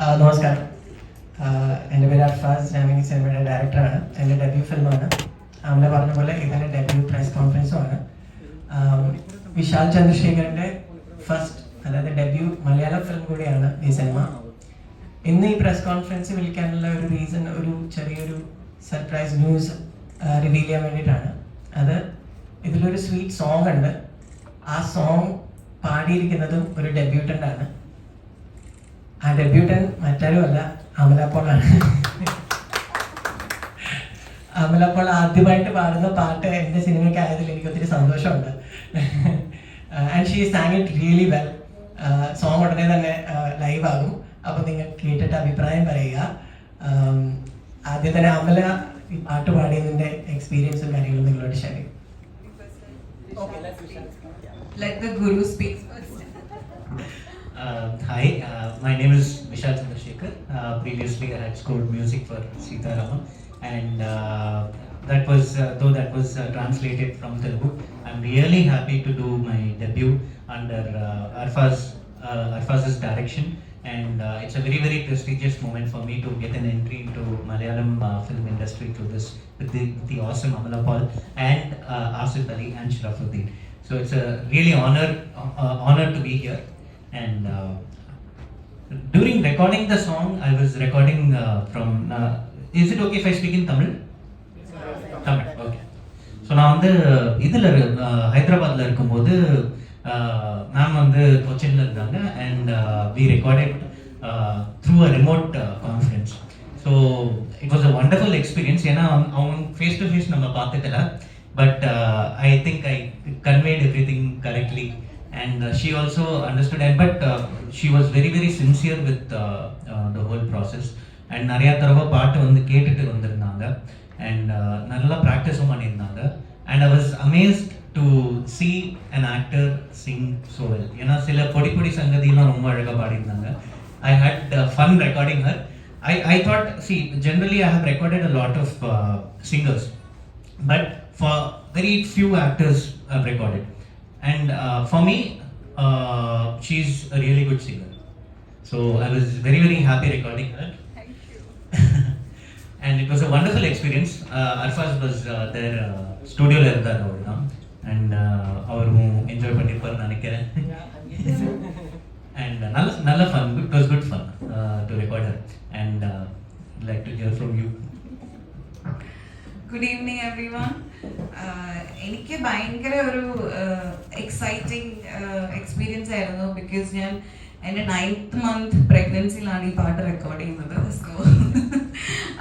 നമസ്കാരം. എന്റെ പേര് അർഫാസ് ഞാൻ സിനിമയുടെ ഡയറക്ടറാണ്. എന്റെ ഡെബ്യൂ ഫിലിമാണ്. അമ്മ പറഞ്ഞ പോലെ ഇതിന്റെ ഡെബ്യൂ പ്രസ് കോൺഫറൻസുമാണ്. ആണ് വിശാൽ ചന്ദ്രശേഖരന്റെ ഫസ്റ്റ് അതായത് ഡെബ്യൂ മലയാളം ഫിലിം കൂടിയാണ് ഈ സിനിമ. ഇന്ന് ഈ പ്രസ് കോൺഫറൻസ് വിളിക്കാനുള്ള ഒരു റീസൺ ഒരു ചെറിയൊരു സർപ്രൈസ് ന്യൂസ് റിവീൽ ചെയ്യാൻ വേണ്ടിയിട്ടാണ്. അത് ഇതിലൊരു സ്വീറ്റ് സോങ് ഉണ്ട്. ആ സോങ് പാടിയിരിക്കുന്നതും ഒരു ഡെബ്യൂട്ടന്റ് ആണ്. ആ ഡെബ്യൂട്ടൻ മറ്റാരുമല്ല അമലപ്പോളാണ് അമലപ്പോൾ അമല ആദ്യമായിട്ട് പാടുന്ന പാട്ട് എന്റെ സിനിമയ്ക്ക് ആയതിൽ എനിക്ക് ഒത്തിരി സന്തോഷമുണ്ട്. And she sang it really well song ഉടനെ തന്നെ ലൈവ് ആകും. അപ്പോൾ നിങ്ങൾ കേട്ടിട്ട് അഭിപ്രായം പറയുക. ആദ്യം തന്നെ അമല ഈ പാട്ട് പാടിയതിന്റെ എക്സ്പീരിയൻസും കാര്യങ്ങളും നിങ്ങളോട് ഷെയർ ചെയ്യും. Let the guru speak. Uh, hi, uh, my name is Vishal Chandrasekhar. Uh, previously, I had scored music for Sita Raman, and uh, that was uh, though that was uh, translated from Telugu. I'm really happy to do my debut under uh, Arfaz uh, Arfaz's direction, and uh, it's a very very prestigious moment for me to get an entry into Malayalam uh, film industry through this with the, with the awesome Amala Paul and uh, Asif Ali and Sharafuddin. So it's a really honor uh, honor to be here. And uh, during recording the song, I was recording uh, from. Uh, is it okay if I speak in Tamil? Tamil okay so நான் வந்து இதில் uh, ஹைதராபாத்தில் இருக்கும்போது uh, ma'am வந்து கொச்சினில் இருந்தாங்க. And we recorded through a remote conference so it was a wonderful experience ஏன்னா அவங்க- அவங்க ஃபேஸ் டு ஃபேஸ் நம்ம பார்த்துக்கல. But I think I conveyed everything correctly and uh, she also understood and but uh, she was very very sincere with uh, uh and நிறையா தடவை பாட்டு வந்து கேட்டுட்டு வந்திருந்தாங்க. அண்ட் uh, நல்லா ப்ராக்டிஸும் பண்ணியிருந்தாங்க. And I was amazed to see and actor sing so ஏன்னா சில பொடி பொடி சங்கதியெல்லாம் ரொம்ப அழகாக பாடியிருந்தாங்க. I had fun recording her I I thought she generally I have recorded a lot of singers but for very few actors I recorded And uh, for me, uh, she's a really good singer. So I was very, very happy recording her. And it was a wonderful experience. Uh, Arfaz was uh, their uh, studio and அவர் தான் and uh, அவரும் enjoy பண்ணியிருப்பார் நினைக்கிறேன். And நல்ல நல்ல fun fun, was good fun to record her and like to hear from you എനിക്ക് ഭയങ്കര ഒരു എക്സൈറ്റിംഗ് എക്സ്പീരിയൻസ് ആയിരുന്നു ബിക്കോസ് ഞാൻ എന്റെ നയൻത്ത് മന്ത് പ്രഗ്നൻസിയിലാണ് ഈ പാട്ട് റെക്കോർഡ് ചെയ്യുന്നത്. So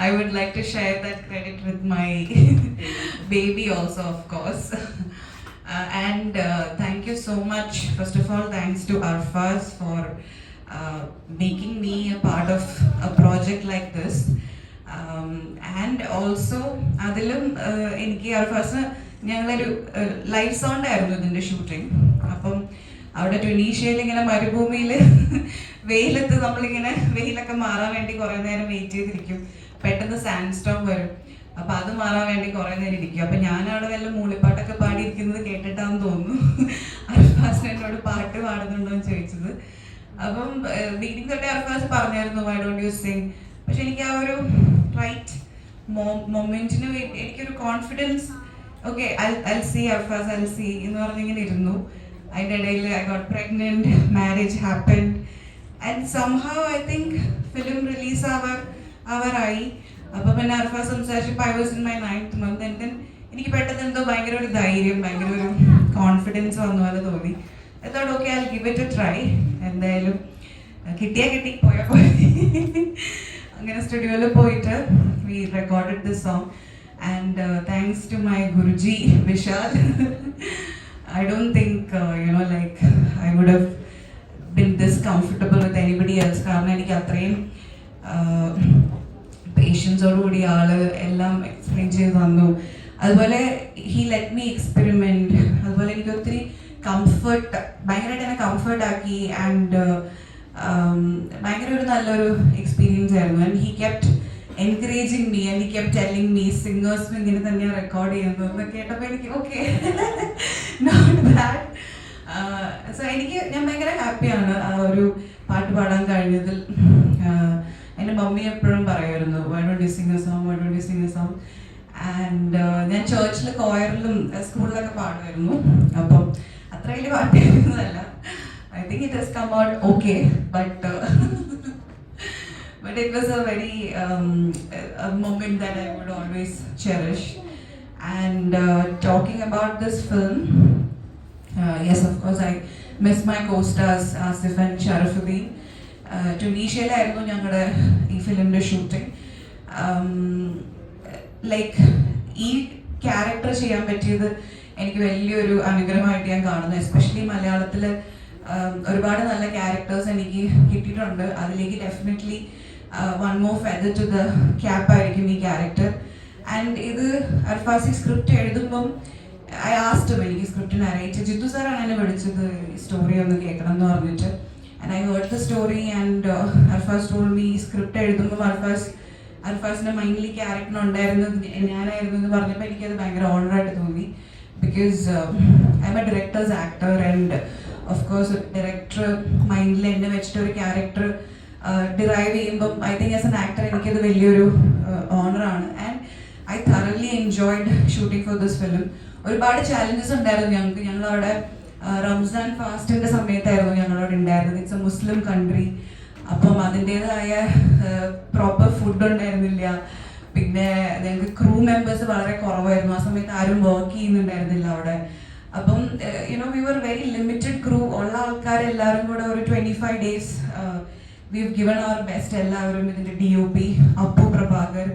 I would like to share that credit with my baby also of course and thank you so much first of all thanks to Arfaz for making me a part of a project like this and also അതിലും uh, എനിക്ക് അർഫാസ് ഞങ്ങളൊരു life sound ആയിരുന്നു ഇതിന്റെ shooting അപ്പം അവിടെ ട്വനീഷ്യയിൽ ഇങ്ങനെ മരുഭൂമിയിൽ വെയിലത്ത് നമ്മളിങ്ങനെ വെയിലൊക്കെ മാറാൻ വേണ്ടി കുറേ നേരം വെയിറ്റ് ചെയ്തിരിക്കും. പെട്ടെന്ന് സാൻഡ് സ്റ്റോം വരും. അപ്പൊ അത് മാറാൻ വേണ്ടി കുറേ നേരം ഇരിക്കും. അപ്പൊ ഞാൻ അവിടെ വല്ല മൂളിപ്പാട്ടൊക്കെ പാടിയിരിക്കുന്നത് കേട്ടിട്ടാന്ന് തോന്നുന്നു. അൽഫാസ് എന്നോട് പാട്ട് പാടുന്നുണ്ടോ എന്ന് ചോദിച്ചത്. അപ്പം ബീഡിങ് തൊട്ടേ അൽഫാസ് പറഞ്ഞായിരുന്നു വൈ ഡോണ്ട് യു സിങ് പക്ഷെ എനിക്ക് ആ ഒരു റൈറ്റ് മൊമെന്റിന് വേണ്ടി എനിക്കൊരു കോൺഫിഡൻസ് ഓക്കെ അൽ സി അൽഫാസ് അൽ സി എന്ന് പറഞ്ഞിങ്ങനെ ഇരുന്നു. അതിന്റെ ഇടയിൽ I got pregnant marriage happen and somehow I think film release ആവാർ ആവാറായി അപ്പം പിന്നെ അർഫ സംസാരിച്ചപ്പോൾ I was in my ninth month and then എനിക്ക് പെട്ടെന്ന് എന്തോ ഭയങ്കര ഒരു ധൈര്യം ഭയങ്കര ഒരു കോൺഫിഡൻസ് വന്ന പോലെ തോന്നി. എന്തോട് okay I give it a try എന്തായാലും കിട്ടിയാൽ കിട്ടി പോയാൽ പോയി അങ്ങനെ സ്റ്റുഡിയോയിൽ പോയിട്ട് we recorded this song and thanks to my Guruji Vishal I don't think you know like I would have been this comfortable with anybody else കാരണം എനിക്ക് അത്രയും പേഷ്യൻസോടുകൂടി ആൾ എല്ലാം എക്സ്പ്ലെയിൻ ചെയ്ത് തന്നു. അതുപോലെ ഹി ലെറ്റ് മീ എക്സ്പെരിമെന്റ് അതുപോലെ എനിക്ക് ഒത്തിരി കംഫർട്ട് ഭയങ്കരമായിട്ട് എന്നെ കംഫർട്ടാക്കി ആൻഡ് ഭയങ്കര ഒരു നല്ലൊരു എക്സ്പീരിയൻസ് ആയിരുന്നു. And he kept encouraging me and he kept telling me സിംഗേഴ്സും ഇങ്ങനെ തന്നെയാണ് റെക്കോർഡ് ചെയ്യുന്നത്. എന്നൊക്കെ കേട്ടപ്പോൾ എനിക്ക് ഓക്കെ സോ എനിക്ക് ഞാൻ ഭയങ്കര ഹാപ്പിയാണ് ആ ഒരു പാട്ട് പാടാൻ കഴിഞ്ഞതിൽ. എന്റെ മമ്മി എപ്പോഴും പറയുമായിരുന്നു why don't you sing a song why don't you sing a song and ഞാൻ ചേർച്ചിൽ കോയറിലും സ്കൂളിലൊക്കെ പാടുമായിരുന്നു. അപ്പം അത്ര വലിയ പാട്ടായിരുന്നതല്ല I it has come out okay, but uh, but it was a very um, a moment that I would always cherish. And uh, talking about this film, uh, yes, of course, I miss my co-stars Asif and Sharafuddin. Uh, ട്യൂണീഷ്യയിലായിരുന്നു ഞങ്ങളുടെ ഈ ഫിലിമിന്റെ shooting like ഈ character ചെയ്യാൻ പറ്റിയത് എനിക്ക് വലിയൊരു അനുഗ്രഹമായിട്ട് ഞാൻ കാണുന്നു എസ്പെഷ്യലി മലയാളത്തിൽ ഒരുപാട് നല്ല ക്യാരക്ടേഴ്സ് എനിക്ക് കിട്ടിയിട്ടുണ്ട്. അതിലേക്ക് definitely one more feather to the cap ആയിരിക്കും ഈ ക്യാരക്ടർ ആൻഡ് ഇത് അർഫാസി സ്ക്രിപ്റ്റ് എഴുതുമ്പം ഐ ആസ്റ്റും എനിക്ക് സ്ക്രിപ്റ്റ് നരയിച്ച് ജിത്തു സാറാണ് എന്നെ വിളിച്ചത് സ്റ്റോറി ഒന്ന് കേൾക്കണം എന്ന് പറഞ്ഞിട്ട്. And I heard the story and Arfaz told me script എഴുതുമ്പോൾ അർഫാസ് അർഫാസിന്റെ മൈൻഡിൽ ക്യാരക്ടർ ഉണ്ടായിരുന്നത് ഞാനായിരുന്നു എന്ന് പറഞ്ഞപ്പോൾ എനിക്കത് ഭയങ്കര ഓണറായിട്ട് തോന്നി. Because I'm a director's actor and of course director മൈൻഡിൽ എന്നെ വെച്ചിട്ട് ഒരു ക്യാരക്ടർ ഡിറൈവ് ചെയ്യുമ്പം I think as an actor എനിക്കത് വലിയൊരു ഓണറാണ് and I thoroughly enjoyed shooting for this film ഒരുപാട് ചാലഞ്ചസ് ഉണ്ടായിരുന്നു ഞങ്ങൾക്ക്. ഞങ്ങളവിടെ റംസാൻ ഫാസ്റ്റിന്റെ സമയത്തായിരുന്നു ഞങ്ങളവിടെ ഉണ്ടായിരുന്നത്. ഇറ്റ്സ് എ മുസ്ലിം കൺട്രി അപ്പം അതിന്റെതായ പ്രോപ്പർ ഫുഡ് ഉണ്ടായിരുന്നില്ല. പിന്നെ ഞങ്ങൾക്ക് ക്രൂ മെമ്പേഴ്സ് വളരെ കുറവായിരുന്നു. ആ സമയത്ത് ആരും വർക്ക് ചെയ്യുന്നുണ്ടായിരുന്നില്ല അവിടെ. അപ്പം you know we were very limited crew ഉള്ള ആൾക്കാരെല്ലാവരും കൂടെ ഒരു twenty five days we've given our best എല്ലാവരും ഇതിന്റെ D O P Appu Prabhakar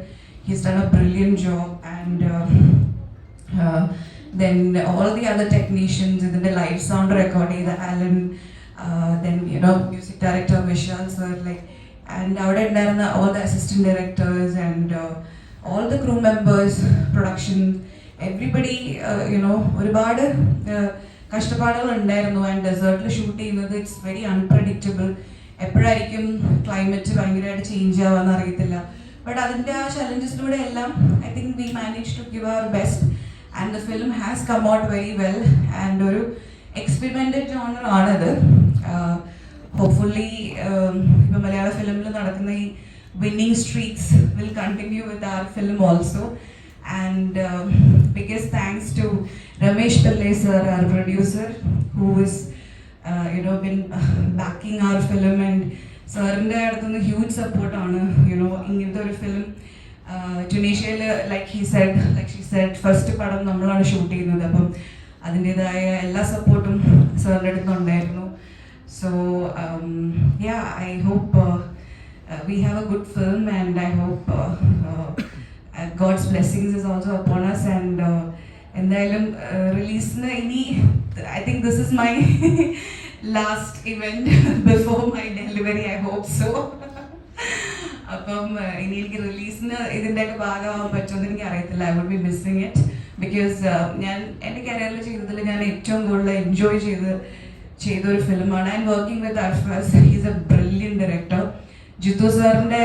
a brilliant job and uh, uh, then all the other technicians ഇതിന്റെ ലൈവ് സൗണ്ട് റെക്കോർഡ് ചെയ്ത Alan you know music director Vishal sir like and അവിടെ ഉണ്ടായിരുന്ന all the assistant directors and uh, all the crew members production everybody uh, ഒരുപാട് uh, കഷ്ടപ്പാടുകൾ ഉണ്ടായിരുന്നു and ഡെസേർട്ടിൽ shoot ചെയ്യുന്നത് it's very unpredictable എപ്പോഴായിരിക്കും ക്ലൈമറ്റ് ഭയങ്കരമായിട്ട് ചേഞ്ച് ആവാന്ന് അറിയത്തില്ല. ബട്ട് അതിന്റെ ആ ചലഞ്ചസിലൂടെ എല്ലാം I think we manage to give our best and the film has come out very well and ഒരു എക്സ്പെരിമെന്റഡ് ജോണർ ആണത്. ഹോപ്പ്ഫുള്ളി ഇപ്പം മലയാള ഫിലിമിൽ നടക്കുന്ന ഈ winning streaks will continue with our film also and biggest to Ramesh Pillai sir, our producer, who who uh, you know been backing our film and സാറിന്റെ അടുത്തുനിന്ന് huge സപ്പോർട്ടാണ് you know ഇങ്ങനത്തെ ഒരു film ടുണീഷ്യയിൽ like he said like she said first പടം നമ്മളാണ് shoot ചെയ്യുന്നത്. അപ്പം അതിന്റെതായ എല്ലാ സപ്പോർട്ടും സാറിന്റെ അടുത്ത് ഉണ്ടായിരുന്നു. So yeah I hope we have a good film and I hope God's blessings is also upon us and എന്തായാലും റിലീസിന് ഇനി I think this is my last event before my delivery I hope so അപ്പം uh, ഇനി എനിക്ക് റിലീസിന് ഇതിന്റെ ഒക്കെ ഭാഗമാവാൻ പറ്റുമെന്ന് എനിക്ക് അറിയത്തില്ല. I would be missing it because ഞാൻ എന്റെ കരിയറിൽ ചെയ്തതിൽ ഞാൻ ഏറ്റവും കൂടുതൽ എൻജോയ് ചെയ്ത് ചെയ്ത ഒരു ഫിലിമാണ് I'm working with Arfaz he's a brilliant director Jithu സാറിന്റെ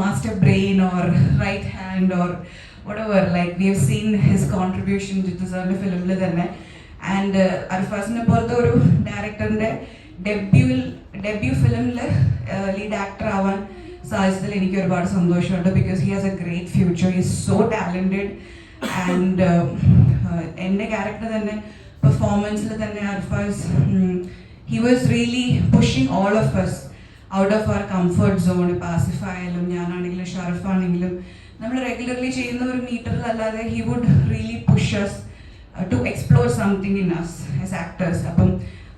master brain or right hand or whatever like we have seen his contribution to ഫിലിമിൽ തന്നെ. ആൻഡ് അർഫാസിനെ പോലത്തെ ഒരു ഡയറക്ടറിന്റെ ഡെബ്യൂവിൽ ഡെബ്യൂ ഫിലിമിൽ ലീഡ് ആക്ടർ ആവാൻ സാധിച്ചതിൽ എനിക്ക് ഒരുപാട് സന്തോഷമുണ്ട്. Because he has a great future is so talented and എന്റെ ക്യാരക്ടർ തന്നെ പെർഫോമൻസിൽ തന്നെ Arfaz he was really pushing all of us. Out of our comfort zone ഇപ്പം ആസിഫ് ആയാലും ഞാനാണെങ്കിലും ഷറഫ് ആണെങ്കിലും നമ്മൾ റെഗുലർലി ചെയ്യുന്ന ഒരു മീറ്ററിൽ അല്ലാതെ he would really pushes to explore something in us as actors അപ്പം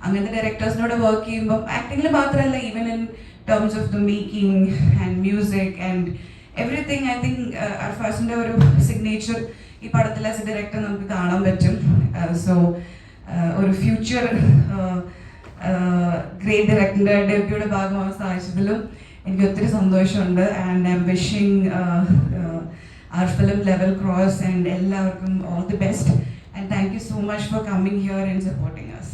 അങ്ങനത്തെ ഡയറക്ടേഴ്സിനോട് വർക്ക് ചെയ്യുമ്പോൾ ആക്ടിങ്ങിൽ മാത്രമല്ല even in terms of the making and music and everything I think അർഫാസിന്റെ ഒരു സിഗ്നേച്ചർ ഈ പടത്തിൽ ആസ് എ ഡയറക്ടർ നമുക്ക് കാണാൻ പറ്റും. സോ ഒരു ഫ്യൂച്ചർ ഗ്രേറ്റ് ഡയറക്ടറിന്റെ ഡെബ്യൂടെ ഭാഗമാവാൻ സാധിച്ചതിലും എനിക്ക് ഒത്തിരി സന്തോഷമുണ്ട്. And I'm wishing our film level cross and എല്ലാവർക്കും all the best and thank you so much for coming here and supporting us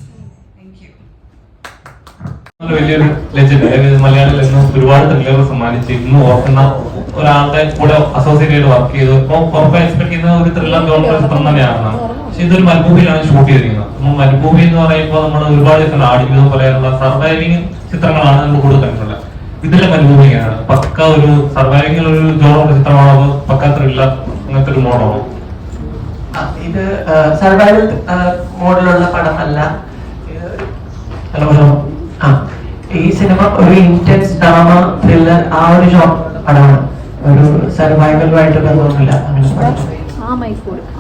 വലിയൊരു ലെജൻഡ് അതായത് മലയാളിൽ ഇന്ന് ഒരുപാട് തെളിവുകൾ സമ്മാനിച്ച് ഇന്ന് ഓർക്കുന്ന ഒരാളുടെ കൂടെ അസോസിയേറ്റ് ചെയ്ത് വർക്ക് ചെയ്തു. ഇപ്പൊ പുറമെ എക്സ്പെക്ട് ചെയ്യുന്ന ഒരു ത്രില്ലർ ഗവൺമെന്റ് തന്നെയാണ് പക്ഷെ ഇതൊരു മൽഭൂമിയിലാണ് ഷൂട്ട് ചെയ്തിരിക്കുന്നത്. മരുഭൂമി എന്ന് പറയുമ്പോൾ നമ്മൾ ഒരുപാട് ചിത്രങ്ങൾ ആടിക്കുന്നത് പോലെയുള്ള സർവൈവിങ് ചിത്രങ്ങളാണ് നമ്മൾ കൂടുതൽ കണ്ടിട്ടുള്ളത് ഇതിലെ മരുഭൂമിയാണ്. പക്ക ഒരു സർവൈവിംഗിൽ ഒരു ജോറുള്ള ചിത്രമാണോ? പക്ക ത്രില്ലർ അങ്ങനത്തെ ഒരു മോഡാണോ ആ, ഇത് സർവൈവൽ മോഡലുള്ള പടമല്ല. ഹലോ ഹലോ ആ ഈ സിനിമ ഒരു ഇന്റൻസ് ഡ്രാമ ത്രില്ലർ ആ ഒരു ജോബ് പടമാണ്. ഒരു സർവൈവലുമായിട്ട് ബന്ധമൊന്നുമില്ല അങ്ങനെ പടം. ആ മൈക്ക് കൊടുക്കാം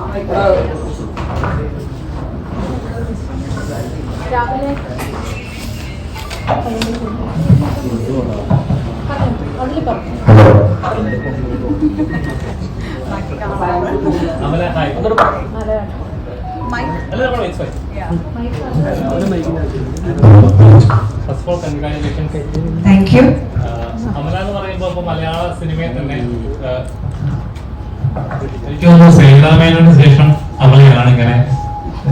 രാവിലെ അതിൽ പറഞ്ഞു first of all congratulations thank you Amala എന്ന് പറയുമ്പോൾ ഇപ്പൊ മലയാള സിനിമയിൽ തന്നെ എനിക്ക് തോന്നുന്നു സേതാമേനോന് ശേഷം അമലയാണ് ഇങ്ങനെ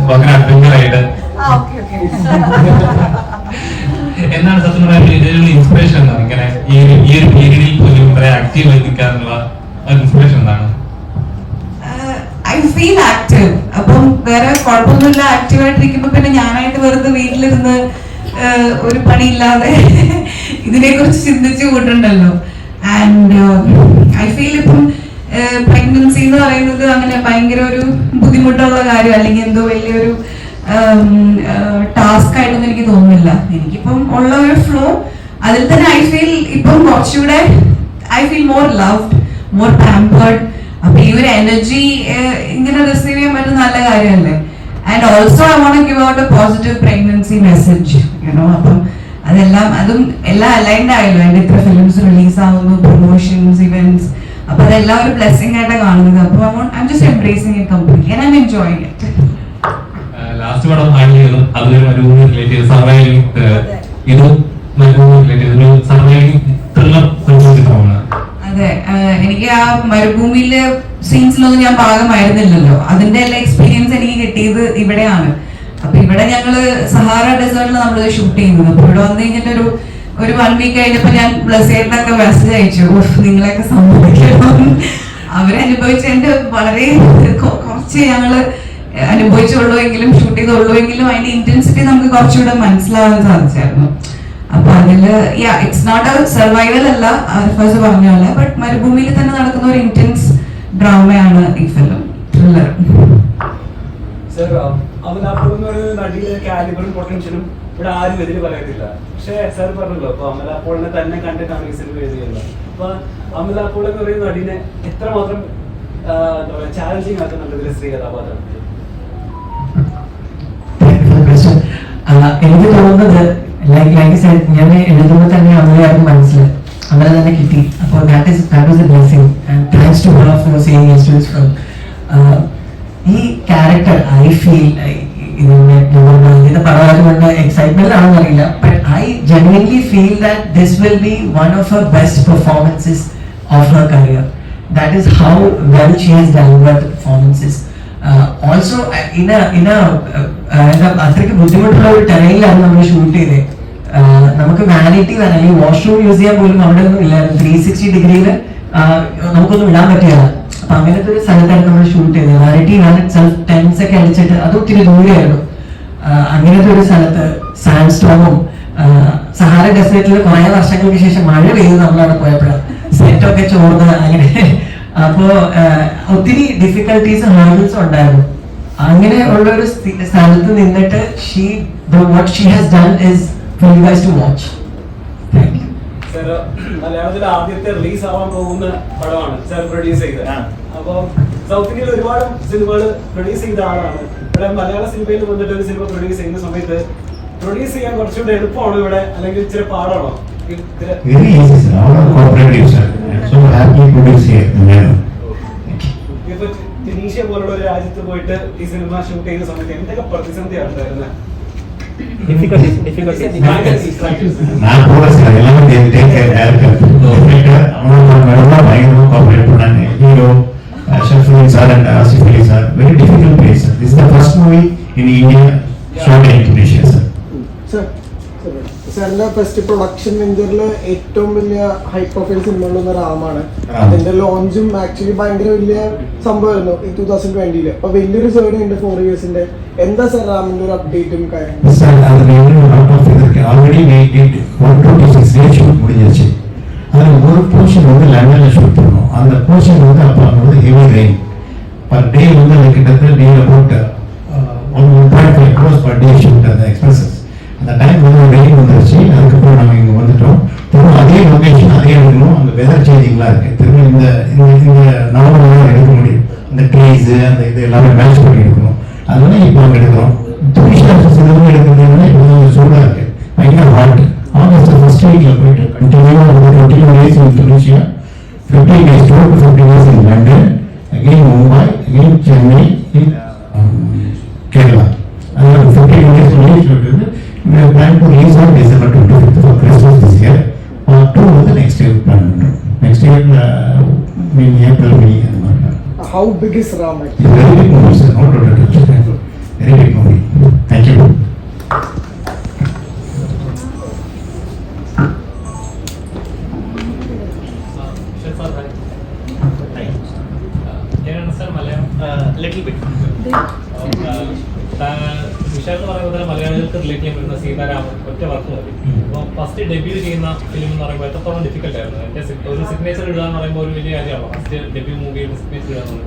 ഭയങ്കര അഡ്വഞ്ചർ എന്നാണ് സത്യം പറയാൻ ഇതിനുള്ള ഇൻസ്പിറേഷൻ എന്താണ് ഇങ്ങനെ ഈ ഒരു- ഈ ഒരു പീരീഡിൽ പോലും വളരെ ആക്റ്റീവായി നിൽക്കാനുള്ള ഇൻസ്പിറേഷൻ എന്താണ്? ഐ ഫീൽ ആക്റ്റീവ് അപ്പം വേറെ കുഴപ്പമൊന്നുമില്ല. ആക്റ്റീവായിട്ടിരിക്കുമ്പോൾ പിന്നെ ഞാനായിട്ട് വെറുതെ വീട്ടിലിരുന്ന് ഒരു പണിയില്ലാതെ ഇതിനെ കുറിച്ച് ചിന്തിച്ചു കൂട്ടുണ്ടല്ലോ ആൻഡ് ഐ ഫീൽ ഇപ്പം പ്രഗ്നൻസി എന്ന് പറയുന്നത് അങ്ങനെ ഭയങ്കര ഒരു ബുദ്ധിമുട്ടുള്ള കാര്യം അല്ലെങ്കിൽ എന്തോ വലിയൊരു ടാസ്ക് ആയിട്ടൊന്നും എനിക്ക് തോന്നുന്നില്ല. എനിക്കിപ്പം ഉള്ള ഒരു ഫ്ലോ അതിൽ തന്നെ ഐ ഫീൽ ഇപ്പം കുറച്ചുകൂടെ I feel more loved more pampered അപ്പൊ ഈ ഒരു എനർജി ഇങ്ങനെ റിസീവ് ചെയ്യാൻ പറ്റുന്ന നല്ല കാര്യമല്ലേ? And also I want give out a positive pregnancy message you know അപ്പം അതെല്ലാം അതും എല്ലാം അലൈൻഡ് ആയല്ലോ. എന്റെ ഇത്ര ഫിലിംസ് റിലീസ് ആവുന്നു പ്രൊമോഷൻസ് ഇവന്റ്സ് അപ്പൊ അതെല്ലാം ഒരു ബ്ലെസ്സിങ് ആയിട്ടാണ് കാണുന്നത്. അപ്പൊ I just embracing it complete and I'm enjoying it last പടം ആണെങ്കിലും അതൊരു മരുഭൂമി റിലേറ്റ് ചെയ്ത് സർവൈവിംഗ് ഇതും മരുഭൂമി റിലേറ്റ് ചെയ്ത് ഒരു സർവൈവിംഗ് ത്രില്ലർ ചിത്രമാണ് അതെ എനിക്ക് ആ മരുഭൂമിയിലെ സീൻസിലൊന്നും ഞാൻ ഭാഗമായിരുന്നില്ലല്ലോ അതിന്റെ എല്ലാ എക്സ്പീരിയൻസ് എനിക്ക് കിട്ടിയത് ഇവിടെയാണ്. അപ്പൊ ഇവിടെ ഞങ്ങൾ സഹാറ ഡെസേർട്ടിൽ നമ്മൾ ഷൂട്ട് ചെയ്യുന്നത്. അപ്പൊ ഇവിടെ വന്നു കഴിഞ്ഞിട്ട് ഒരു ഒരു വൺ വീക്ക് കഴിഞ്ഞപ്പോ ഞാൻ ബ്ലസേറിനൊക്കെ മെസ്സേജ് അയച്ചു. "ഉഫ്, നിങ്ങളെയൊക്കെ സംഭവിക്കണം അവരനുഭവിച്ചതിന്റെ വളരെ കുറച്ച് ഞങ്ങൾ അനുഭവിച്ചുള്ളൂ എങ്കിലും ഷൂട്ട് ചെയ്തുള്ളൂ എങ്കിലും അതിന്റെ ഇന്റൻസിറ്റി നമുക്ക് കുറച്ചുകൂടെ മനസ്സിലാവാൻ സാധിച്ചായിരുന്നു. അപ്പൊ അതിൽ ഇറ്റ്സ് നോട്ട് എ സർവൈവൽ അല്ല അർഫാസ് പറഞ്ഞ പോലെ ബട്ട് മരുഭൂമിയിൽ തന്നെ നടക്കുന്ന ഒരു ഇന്റൻസ് ഡ്രാമയാണ് ഈ ഫിലിം ത്രില്ലർ പറയുന്ന നടിയിലെ കാലിബറും പൊട്ടൻഷ്യലും ഇവിടെ ആരും എതിര് പറയത്തില്ല. പക്ഷേ സർ പറഞ്ഞല്ലോ തന്നെ ഈ സിനിമ അപ്പൊ അമലാപ്പോൾ എന്ന് പറയുന്ന നടിനെ എത്രമാത്രം ചാലഞ്ചിങ് ആക്കുന്നുണ്ട് ഇതിലെ സ്ത്രീ കഥാപാത്രം. എനിക്ക് തോന്നുന്നത് ലൈക്ക് ലൈക്ക് ഞാൻ എഴുതുമ്പോൾ തന്നെ അമ്മയായിരുന്നു മനസ്സിലായി. അങ്ങനെ തന്നെ കിട്ടി. അപ്പോൾ that is that was a blessing and thanks to all of your yes to from ഈ ക്യാരക്ടർ ഐ ഫീൽ ഇതിന്റെ ഇത് പടമായതുകൊണ്ട് എക്സൈറ്റ്മെന്റ് ആണെന്ന് അറിയില്ല but I genuinely feel that this will be one of her best performances of her career that is how well she has delivered the performances. ഇന്ന ഇന്ന എന്താ uh, uh, അത്രയ്ക്ക് ബുദ്ധിമുട്ടുള്ള ഒരു ടെറയിലാണ് നമ്മൾ ഷൂട്ട് ചെയ്തത് നമുക്ക് വാനിറ്റി അല്ലെങ്കിൽ വാഷ്റൂം യൂസ് ചെയ്യാൻ പോലും അവിടെ ഒന്നും ഇല്ലായിരുന്നു ത്രീ സിക്സ്റ്റി ഡിഗ്രിയിൽ നമുക്കൊന്നും ഇടാൻ പറ്റില്ല. അപ്പൊ അങ്ങനത്തെ ഒരു സ്ഥലത്താണ് നമ്മൾ ഷൂട്ട് ചെയ്തത് വാനിറ്റി വാൻ സെൽഫ് ടെൻസ് ഒക്കെ അടിച്ചിട്ട് അത് ഒത്തിരി ദൂരെയായിരുന്നു. ആഹ് അങ്ങനത്തെ ഒരു സ്ഥലത്ത് സാൻഡ് സ്റ്റോമും സഹാര ഡെസേർട്ടിൽ കുറെ വർഷങ്ങൾക്ക് ശേഷം മഴ പെയ്ത് നമ്മളവിടെ പോയപ്പോഴാണ് സെറ്റൊക്കെ ചോർന്ന് അങ്ങനെ അപ്പോ ഒത്തിരി ഡിഫിക്കൽട്ടീസും ഹേർഡിൽസ് ഉണ്ടായിരുന്നു. അങ്ങനെ ഉള്ള ഒരു സ്ഥി- സ്ഥലത്ത് നിന്നിട്ട് she what she has done is for you guys to watch മലയാളത്തിൽ ആദ്യത്തെ റിലീസ് ആവാൻ പോകുന്ന പടമാണ് സർ പ്രൊഡ്യൂസ് ചെയ്തത്. അപ്പൊ സൗത്ത് ഇന്ത്യയിൽ ഒരുപാട് സിനിമകൾ പ്രൊഡ്യൂസ് ചെയ്ത ആളാണ്. ഇവിടെ മലയാള സിനിമയിൽ വന്നിട്ട് ഒരു സിനിമ പ്രൊഡ്യൂസ് ചെയ്യുന്ന സമയത്ത് പ്രൊഡ്യൂസ് ചെയ്യാൻ കുറച്ചുകൂടെ എളുപ്പമാണോ ഇവിടെ? അല്ലെങ്കിൽ ഇച്ചിരി പാടാണോ? So happy to be safe ഞാൻ ഇനിഷ്യ പോലുള്ള ഒരു രാജ്യത്ത് പോയിട്ട് ഈ സിനിമ ഷൂട്ട് ചെയ്ത സമയത്ത് എന്തൊക്കെ പ്രതിസന്ധിയാണ് ഉണ്ടായിരുന്നത് Very difficult place. This is the first movie in India shot in Indonesia, sir. Sir, സാറിന്റെ ഫസ്റ്റ് പ്രൊഡക്ഷൻ വെഞ്ചറിൽ ഏറ്റവും വലിയ ഹൈ പ്രൊഫൈൽ സിനിമകളിലൊന്ന് റാമാണ് ആ. അതിന്റെ ലോഞ്ചും ആക്ച്വലി ഭയങ്കര വലിയ സംഭവമായിരുന്നു ഈ ടൂ തൗസൻഡ് ട്വന്റിയില് അപ്പൊ വലിയൊരു സേർഡ് ഉണ്ട് ഫോർ ഇയേഴ്സിന്റെ എന്താ സാർ റാമിന്റെ ഒരു അപ്ഡേറ്റും കാര്യങ്ങളും சார் அது ரெவன்யூ அவுட் ஆஃப் இதற்கு already we did one twenty six six days shoot முடிஞ்சிருச்சு அதில் ஒரு போர்ஷன் வந்து லண்டனில் ஷூட் பண்ணோம் அந்த போர்ஷன் வந்து அப்போ அங்கே வந்து ஹெவி ரெயின் பர் டே வந்து அது கிட்டத்தட்ட டேயில் போட்டு one one point five crores per day shoot அந்த எக்ஸ்பிரசஸ் அந்த டைம் வந்து வெயில் வந்துருச்சு. அதுக்கப்புறம் நாங்கள் இங்கே வந்துட்டோம். திரும்ப அதே லொக்கேஷன் அதே இடங்களும் அங்கே வெதர் சேஞ்சிங்லாம் இருக்குது திரும்ப இந்த இந்த இந்த நவம்பர் எடுக்க முடியும். அந்த ட்ரீஸு அந்த இது எல்லாமே மேட்ச் பண்ணி எடுக்கணும். அதனால இப்போ நாங்கள் எடுக்கிறோம். டூரிஸ்ட் எதுவும் எடுக்கிறதுனா இப்போ கொஞ்சம் சூடாக இருக்குது பயங்கர ஹாட் ஆகஸ்ட் ஃபர்ஸ்ட் வீக்கில் போயிட்டு கண்டினியூவாக ஒரு twenty two days in Tunisia fifteen days two to fifty days in London again Mumbai again Chennai Kerala அதனால ஃபிஃப்டீன் டேஸ் லீவ் இருக்குது we are planning to release on December 25th for Christmas this year or two the next year plan next year uh, in April May how big is Ram very big movie sir not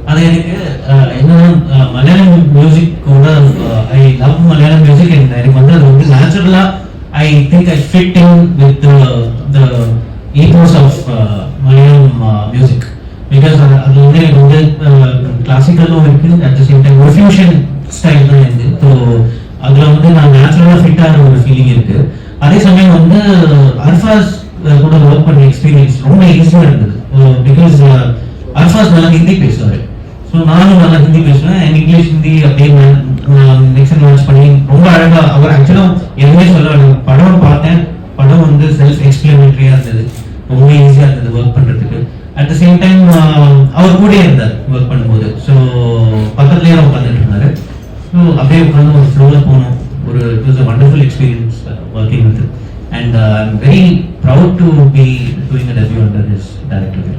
அது எனக்கு அஹ், என்னன்னா Malayalam music கூட I love Malayalam music எனக்கு வந்து அது வந்து நேச்சுரலா I think I fit in with the ethos of Malayalam music because அது வந்து எனக்கு வந்து கிளாசிக்கலும் இருக்கு அட் த சேம் டைம் ஒரு ஃபியூஷன் ஸ்டைல் தான் இருக்கு. ஸோ அதில் வந்து நான் நேச்சுரலாக ஃபிட் ஆகிற ஒரு ஃபீலிங் இருக்கு. அதே சமயம் வந்து அர்ஃபாஸ் கூட ஒர்க் பண்ண எக்ஸ்பீரியன்ஸ் ரொம்ப ஈஸியாக இருந்தது. பிகாஸ் அல்ஃபாஸ் நல்லா ஹிந்தி பேசுவார் ஸோ நானும் நல்லா ஹிந்தி பேசுவேன். அண்ட் இங்கிலீஷ் ஹிந்தி அப்படியே நெக்ஸ்ட் அண்ட் மேட்ச் பண்ணி ரொம்ப அழகாக அவர் ஆக்சுவலாக எதுவுமே சொல்ல படம் பார்த்தேன். படம் வந்து செல்ஃப் எக்ஸ்பிளமேட்டரியாக இருந்தது. ரொம்ப ஈஸியாக இருந்தது ஒர்க் பண்ணுறதுக்கு அட் த சேம் டைம் அவர் கூடயே இருந்தார் ஒர்க் பண்ணும்போது. ஸோ பக்கத்துலேயே உட்காந்துட்டு இருந்தாரு. ஸோ அப்படியே உட்காந்து ஒரு ஃப்ளோவில் போனோம். ஒரு it was a wonderful experience working with and I'm very proud to be doing a debut under this director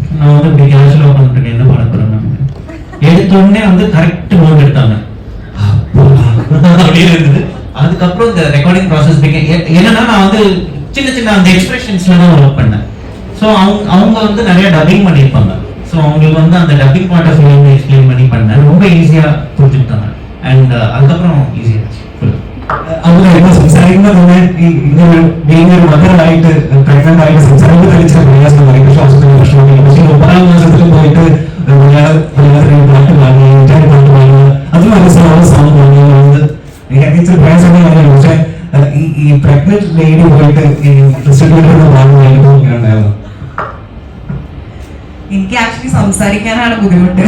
நான் வந்து இப்படி கேஷுவலாக உட்காந்துட்டு என்ன பாட போகிறேன் எடுத்தோடனே வந்து கரெக்ட் நோட் எடுத்தாங்க. அப்படின்னு இருந்தது. அதுக்கப்புறம் இந்த ரெக்கார்டிங் ப்ராசஸ் என்னன்னா நான் வந்து சின்ன சின்ன அந்த எக்ஸ்பிரஷன்ஸ்ல தான் ஒர்க் பண்ணேன். ஸோ அவங்க அவங்க வந்து நிறைய டப்பிங் பண்ணியிருப்பாங்க. ஸோ அவங்களுக்கு வந்து அந்த டப்பிங் பாட்டை ஆஃப் ஃபிலிம் எக்ஸ்பிளைன் பண்ணி பண்ணேன். ரொம்ப ஈஸியாக புரிஞ்சுக்கிட்டாங்க. அண்ட் அதுக்கப்புறம் ஈஸியாக அவங்க സംസാരിക്കുമ്പോൾ തന്നെ ഈ ഇങ്ങനെ being ഒരു മദറായിട്ട് പ്രഗ്നന്റായിട്ട് സംസാരിക്കുന്ന തന്നെ പ്രയാസം ശ്വാസത്തിന് പ്രശ്നമില്ല പക്ഷേ ഒമ്പതാം മാസത്തിൽ പോയിട്ട് പാട്ട് പാടുക ഇന്ത്യൻ പാട്ട് പാടുക അത് മനസ്സിലാവുന്ന സോങ് ഇച്ചിരി പക്ഷേ ഈ ഈ പ്രഗ്നന്റ് ലേഡി പോയിട്ട് ഈ റിസൾട്ടിലൂടെ പാടുന്ന ഉണ്ടായിരുന്നു. എനിക്ക് ആക്ച്വലി സംസാരിക്കാനാണ് ബുദ്ധിമുട്ട്.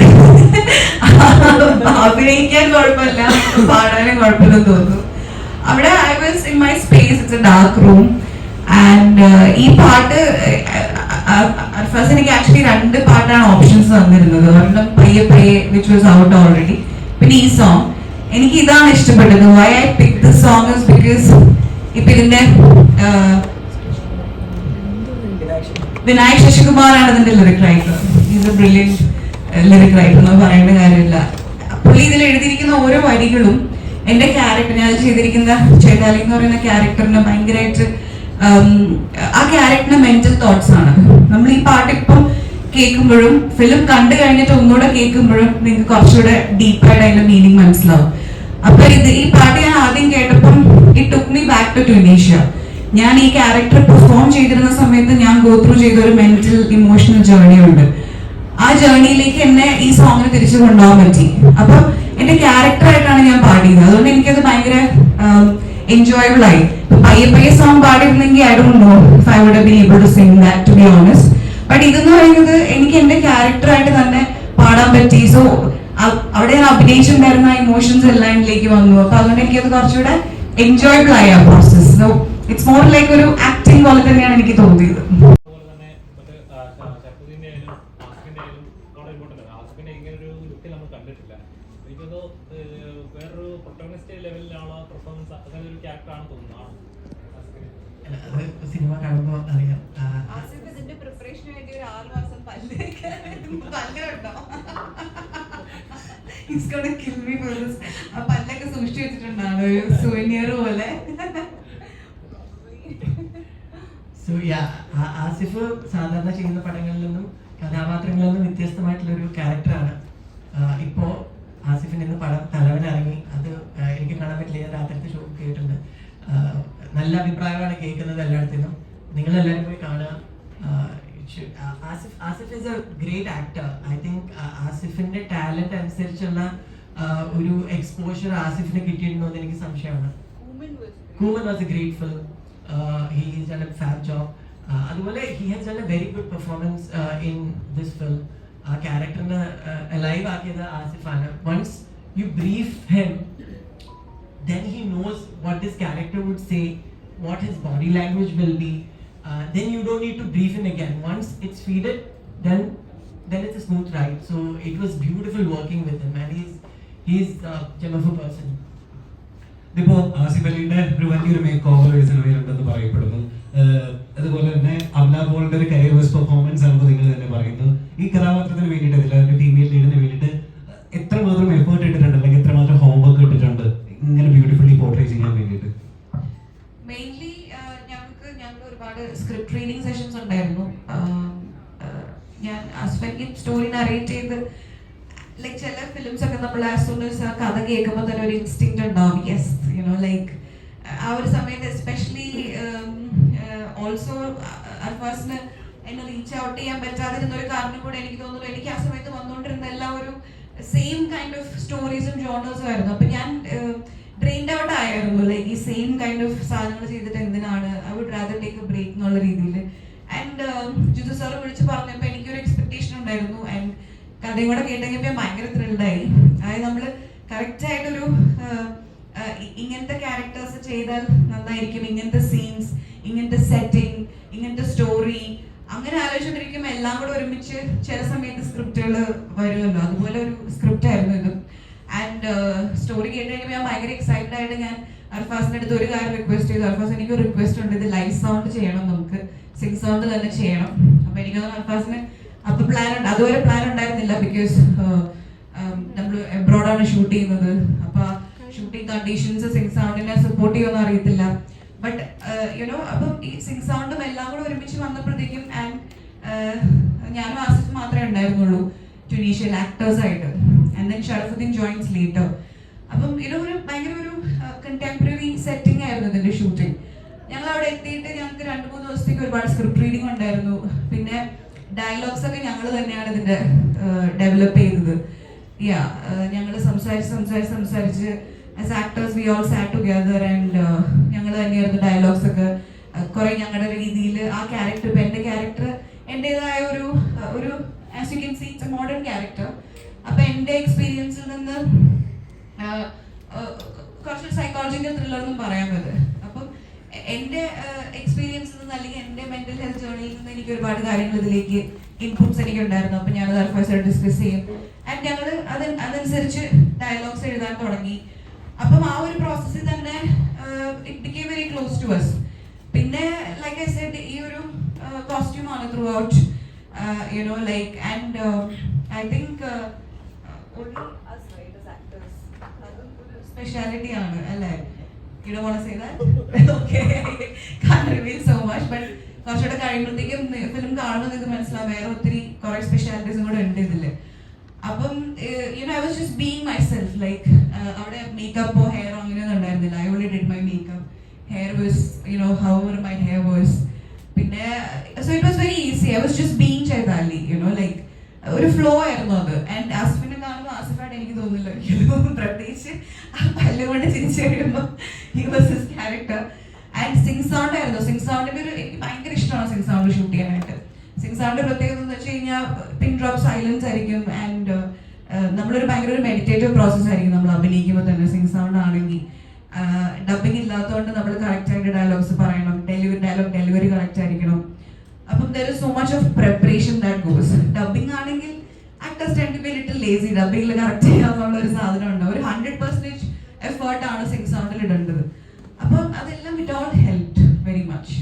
അഭിനയിക്കാൻ കുഴപ്പമില്ല. പാടാനും കുഴപ്പമില്ലെന്ന് തോന്നുന്നു. അവിടെ I was in my space it's a dark room and ഈ പാട്ട് അർഫാസ് എനിക്ക് ആക്ച്വലി രണ്ട് പാട്ടാണ് ഓപ്ഷൻസ് തന്നിരുന്നത്. ഒരെണ്ണം പയ്യെ പയ്യെ വിച്ച് വാസ് ഔട്ട് ഓൾറെഡി പിന്നെ ഈ സോങ് എനിക്ക് ഇതാണ് ഇഷ്ടപ്പെട്ടത്. Why I pick the song is because ഇപ്പൊ ഇതിന്റെ വിനായക് ശശികുമാറാണ് ഇതിന്റെ ലിറിക് റൈറ്റർ ഇത് എ ബ്രില്യന്റ് ലിറിക് റൈറ്റർ എന്ന് പറയേണ്ട കാര്യമില്ല. പുള്ളി ഇതിൽ എഴുതിയിരിക്കുന്ന ഓരോ വരികളും എന്റെ ക്യാരക്ടർ ഞാൻ ചെയ്തിരിക്കുന്ന ചേട്ടാലി എന്ന് പറയുന്ന ക്യാരക്ടറിന് ഭയങ്കരമായിട്ട് ആ ക്യാരക്ടറിന്റെ മെന്റൽ തോട്ട്സ് ആണ്. നമ്മൾ ഈ പാട്ട് ഇപ്പം കേൾക്കുമ്പോഴും ഫിലിം കണ്ടു കഴിഞ്ഞിട്ട് ഒന്നുകൂടെ കേൾക്കുമ്പോഴും നിങ്ങൾക്ക് കുറച്ചുകൂടെ ഡീപ്പായിട്ട് അതിന്റെ മീനിങ് മനസ്സിലാവും. അപ്പൊ ഇത് ഈ പാട്ട് ഞാൻ ആദ്യം കേട്ടപ്പം it took me back to Tunisia ഞാൻ ഈ ക്യാരക്ടർ പെർഫോം ചെയ്തിരുന്ന സമയത്ത് ഞാൻ ഗോ ത്രൂ ചെയ്ത ഒരു മെന്റൽ ഇമോഷണൽ ജേർണി ഉണ്ട്. ആ ജേർണിയിലേക്ക് എന്നെ ഈ സോങ്ങിന് തിരിച്ചു കൊണ്ടുപോകാൻ പറ്റി. അപ്പൊ എന്റെ ക്യാരക്ടറായിട്ടാണ് ഞാൻ പാടിയത്. അതുകൊണ്ട് എനിക്കത് ഭയങ്കര എൻജോയബിൾ ആയി. പയ്യെ പയ്യെ song പാടിയിരുന്നെങ്കിൽ I don't know if I would be able to sing that to be honest but ഇതെന്ന് പറയുന്നത് എനിക്ക് എന്റെ ക്യാരക്ടറായിട്ട് തന്നെ പാടാൻ പറ്റി. സോ അവിടെ ഞാൻ അഭിനയിച്ചിട്ടുണ്ടായിരുന്ന ഇമോഷൻസ് എല്ലാം ഇതിലേക്ക് വന്നു. അപ്പൊ അതുകൊണ്ട് എനിക്കത് കുറച്ചുകൂടെ എൻജോയബിൾ ആയി ആ process so it's more like ഒരു ആക്ടിങ് പോലെ തന്നെയാണ് എനിക്ക് തോന്നിയത് അതുപോലെ തന്നെ മറ്റേ ആ, ഷ- ഷർഫുദ്ദീന്റെ ആയാലും ആസിഫിന്റെ ആയാലും വളരെ ഇമ്പോർട്ടന്റ് ആണ് ആസിഫിന്റെ ഇങ്ങനെ ഒരു ലുക്കിൽ നമ്മൾ കണ്ടിട്ടില്ല എനിക്കത് ലെവലിലാണോ ലെവലിലാണ് പെർഫോമൻസ് അങ്ങനെ ഒരു ക്യാരക്ടറാണ് തോന്നുന്നത് ആണോ? സിനിമ കാണുമ്പോൾ അറിയാം. ആ, ആസിഫ് ഇതിന്റെ പ്രിപ്പറേഷന് വേണ്ടി ഒരു ആറ് മാസം പല്ല് പല്ലുണ്ടോ He's gonna kill me for this. ആ പല്ലൊക്കെ സൂക്ഷിച്ചു വെച്ചിട്ടുണ്ടാണ്? ഒരു സുവനിയർ പോലെ. ആസിഫ് സാധാരണ ചെയ്യുന്ന പടങ്ങളിൽ നിന്നും കഥാപാത്രങ്ങളിൽ നിന്നും വ്യത്യസ്തമായിട്ടുള്ള ഒരു ക്യാരക്ടറാണ് ഇപ്പോൾ ആസിഫിന് ഇന്ന് പടം തലവൻ ഇറങ്ങി അത് എനിക്ക് കാണാൻ പറ്റില്ല. ഞാൻ രാത്രിത്തെ ഷോ കേട്ടിട്ടുണ്ട്. നല്ല അഭിപ്രായമാണ് കേൾക്കുന്നത് എല്ലായിടത്തുനിന്നും നിങ്ങളെല്ലാവരും പോയി കാണുക. Asif Asif is a great actor I think ആസിഫിന്റെ talent അനുസരിച്ചുള്ള ഒരു എക്സ്പോഷർ ആസിഫിന് കിട്ടിയിട്ടുണ്ടോ എന്ന് എനിക്ക് സംശയമാണ്. Kooman was a great film. He is done a fab. Uh, അതുപോലെ he has done a very good performance in this film. ആ ക്യാരക്ടറിനെ അലൈവ് ആക്കിയത് ആസിഫാണ് once you brief him then he knows what this character would say, what his body language will be. Uh, then you don't need to brief him again. Once it's feeded, then then it's a smooth ride. So it was beautiful working with him, and he's he's a gem of a person. ഇതിപ്പോ ആസിഫ് അലിയുടെ ഒരു വലിയൊരു make over സിനിമയിലുണ്ടെന്ന് പറയപ്പെടുന്നു അതുപോലെ തന്നെ അമല പോളിന്റെ ഒരു career best performance ആണെന്ന് നിങ്ങൾ തന്നെ പറയുന്നു ഈ കഥാപാത്രത്തിന് വേണ്ടിയിട്ട് ഇതിൽ ഒരു ഫീമെയിൽ ലീഡിന് വേണ്ടിയിട്ട് എത്രമാത്രം എഫേർട്ട് ഇട്ടിട്ടുണ്ട് അല്ലെങ്കിൽ എത്രമാത്രം ഹോംവർക്ക് ഇട്ടിട്ടുണ്ട് ഇങ്ങനെ ബ്യൂട്ടിഫുള്ളി പോർട്രേ ചെയ്യാൻ വേണ്ടിയിട്ട് മെയിൻലി ഞങ്ങൾക്ക് ഞങ്ങൾ ഒരുപാട് സ്ക്രിപ്റ്റ് റീഡിംഗ് സെഷൻസ് ഉണ്ടായിരുന്നു ആം, ആ, ഞാൻ അസ്വെങ്കിൽ സ്റ്റോറി നറേറ്റ് ചെയ്ത് ലൈക്ക് ചില ഫിലിംസ് ഒക്കെ നമ്മൾ ആസ് ആ കഥ കേൾക്കുമ്പോൾ തന്നെ ഒരു ഇൻസ്റ്റിങ് ഉണ്ടാവും. യെസ് യുനോ ലൈക്ക് ആ ഒരു സമയത്ത് എസ്പെഷ്യലി ഓൾസോ അർഫാസിന് എന്നെ റീച്ച് ഔട്ട് ചെയ്യാൻ പറ്റാതിരുന്ന ഒരു കാരണം കൂടെ എനിക്ക് തോന്നുന്നു. എനിക്ക് ആ സമയത്ത് വന്നുകൊണ്ടിരുന്ന എല്ലാ ഒരു സെയിം കൈൻഡ് ഓഫ് സ്റ്റോറീസും ജോണേഴ്സും ആയിരുന്നു. അപ്പൊ ഞാൻ ഡ്രെയിൻഡ് ഔട്ട് ആയിരുന്നു. ലൈക്ക് ഈ സെയിം കൈൻഡ് ഓഫ് സാധനങ്ങൾ ചെയ്തിട്ട് എന്തിനാണ്? I would rather take a break എന്നുള്ള രീതിയിൽ ആൻഡ് ജിതു സാർ വിളിച്ച് പറഞ്ഞപ്പോൾ എനിക്കൊരു എക്സ്പെക്ടേഷൻ ഉണ്ടായിരുന്നു. ആൻഡ് കഥയും കൂടെ കേട്ടെങ്കിൽ ഞാൻ ഭയങ്കര ത്രില്ഡായി അതായത് നമ്മൾ കറക്റ്റ് ആയിട്ടൊരു ഇങ്ങനത്തെ ക്യാരക്ടേഴ്സ് ചെയ്താൽ നന്നായിരിക്കും. ഇങ്ങനത്തെ സീൻസ് ഇങ്ങനത്തെ സെറ്റിംഗ് ഇങ്ങനത്തെ സ്റ്റോറി അങ്ങനെ ആലോചിച്ചുകൊണ്ടിരിക്കുമ്പോൾ എല്ലാം കൂടെ ഒരുമിച്ച് ചില സമയത്ത് സ്ക്രിപ്റ്റുകൾ വരുമല്ലോ. അതുപോലെ ഒരു സ്ക്രിപ്റ്റ് ആയിരുന്നു ഇത്. ആൻഡ് സ്റ്റോറി കേട്ട് കഴിയുമ്പോൾ ഞാൻ ഭയങ്കര എക്സൈറ്റഡ് ആയിട്ട് ഞാൻ അർഫാസിന്റെ അടുത്ത് ഒരു കാര്യം റിക്വസ്റ്റ് ചെയ്തു. അർഫാസ് എനിക്ക് ഒരു റിക്വസ്റ്റ് ഉണ്ട്. ഇത് ലൈവ് സൗണ്ട് ചെയ്യണം നമുക്ക്. സിംഗ് സൗണ്ട് തന്നെ ചെയ്യണം. അപ്പൊ എനിക്ക് അർഫാസിന് അപ്പൊ പ്ലാൻ ഉണ്ട്. അതുവരെ പ്ലാൻ ഉണ്ടായിരുന്നില്ല ബിക്കോസ് നമ്മൾ എബ്രോഡാണ് ഷൂട്ട് ചെയ്യുന്നത്. അപ്പൊ ഷൂട്ടിംഗ് കണ്ടീഷൻസ് സിംഗ് സൗണ്ടിനെ സപ്പോർട്ട് ചെയ്യുമെന്ന് അറിയത്തില്ല. ബട്ട് യുനോ അപ്പം ഈ സിംഗ് സൗണ്ടും എല്ലാം കൂടെ ഒരുമിച്ച് വന്നപ്പോഴത്തേക്കും ആൻഡ് ഞാനും ആസിഫ് മാത്രമേ ഉണ്ടായിരുന്നുള്ളൂ. ട്യൂണീഷ്യൽ ആക്ടേഴ്സ് ആയിട്ട്. And then Sharafudheen joins later അപ്പം ഇത് ഒരു ഭയങ്കര ഒരു കണ്ടംപററി സെറ്റിംഗ് ആയിരുന്നു ഇതിന്റെ ഷൂട്ടിംഗ് ഞങ്ങൾ അവിടെ എത്തിയിട്ട് ഞങ്ങൾക്ക് രണ്ട് മൂന്ന് ദിവസത്തേക്ക് ഒരുപാട് സ്ക്രിപ്റ്റ് റീഡിംഗ് ഉണ്ടായിരുന്നു. പിന്നെ ഡയലോഗ്സ് ഒക്കെ ഞങ്ങൾ തന്നെയാണ് ഇതിന്റെ ഡെവലപ്പ് ചെയ്തത്. യാ ഞങ്ങൾ സംസാരിച്ച് സംസാരിച്ച് സംസാരിച്ച് as actors we all sat together and ഞങ്ങൾ തന്നെയായിരുന്നു ഡയലോഗ്സ് ഒക്കെ കുറെ ഞങ്ങളുടെ രീതിയിൽ ആ ക്യാരക്ടർ ഇപ്പം എന്റെ ക്യാരക്ടർ എന്റെതായ ഒരു ഒരു as you can see it's a modern character അപ്പം എന്റെ എക്സ്പീരിയൻസിൽ നിന്ന് കുറച്ച് സൈക്കോളജിക്കൽ ത്രില്ലർ എന്നും പറയാൻ പറ്റും എന്റെ എക്സ്പീരിയൻസിൽ നിന്ന് അല്ലെങ്കിൽ എന്റെ മെന്റൽ ഹെൽത്ത് ജേർണിയിൽ നിന്ന് എനിക്ക് ഒരുപാട് കാര്യങ്ങൾ ഇതിലേക്ക് ഇൻപുട്സ് എനിക്ക് ഉണ്ടായിരുന്നു അപ്പൊ ഞാൻ അർഫാസായിട്ട് ഡിസ്കസ് ചെയ്യും. ആൻഡ് ഞങ്ങൾ അത് അതനുസരിച്ച് ഡയലോഗ്സ് എഴുതാൻ തുടങ്ങി. അപ്പം ആ ഒരു പ്രോസസ്സിൽ തന്നെ it became very close to us പിന്നെ ലൈക്ക് ഐ സെഡ് ഈ ഒരു കോസ്റ്റ്യൂം ആണ് throughout you know like and I think speciality ആണ് അല്ലേ? You do won't say that okay can reveal so much but കുറച്ചുകൂടെ കഴിയുമ്പോഴത്തേക്കും ഫിലിം കാണുമ്പോൾ നിങ്ങൾക്ക് മനസ്സിലാവും. വേറെ ഒത്തിരി കുറെ സ്പെഷ്യാലിറ്റീസും കൂടെ ഉണ്ട് ഇതിൽ അപ്പം you know I was just being myself like അവിടെ മേക്കപ്പോ ഹെയറോ അങ്ങനെയൊന്നും ഉണ്ടായിരുന്നില്ല. I only did my makeup hair was you know how my hair was പിന്നെ so it was very easy I was just being ചെയ്താലി you know like ഒരു flow ആയിരുന്നു അത്. And ആസിഫിനെ ഒരിക്കലും പ്രത്യേകിച്ച് ആ പല്ലുകൊണ്ട് ചിരിച്ചു he was his character and sync sound ആയിരുന്നു. സിംഗ് സൗണ്ടിന്റെ ഒരു എനിക്ക് ഭയങ്കര ഇഷ്ടമാണ് സിംഗ് സൗണ്ട് ഷൂട്ട് ചെയ്യാനായിട്ട്. സിംഗ് സൗണ്ട് പ്രത്യേകത എന്ന് വെച്ച് കഴിഞ്ഞാൽ പിൻ ഡ്രോപ്പ് സൈലൻസ് ആയിരിക്കും ആൻഡ് നമ്മളൊരു ഭയങ്കര ഒരു മെഡിറ്റേറ്റീവ് പ്രോസസ് ആയിരിക്കും നമ്മൾ അഭിനയിക്കുമ്പോൾ തന്നെ സിംഗ് സൗണ്ട് ആണെങ്കിൽ. ഡബിങ് ഇല്ലാത്തതുകൊണ്ട് നമ്മൾ കറക്റ്റ് ആയിട്ട് ഡയലോഗ്സ് പറയണം. ഡെലിവറി ഡയലോഗ് ഡെലിവറി കറക്റ്റ് ആയിരിക്കണം. അപ്പം there is so much of preparation that goes dubbing ആണെങ്കിൽ actors tend to be little lazy ഡബിങ്ങിൽ correct ചെയ്യാന്നുള്ള ഒരു സാധനം ഉണ്ട് ഒരു ഹൺഡ്രഡ് പെർസെന്റേജ് എഫേർട്ടാണ് സിക്സ് സൗണ്ടിൽ ഇടേണ്ടത്. അപ്പം അതെല്ലാം it all help very much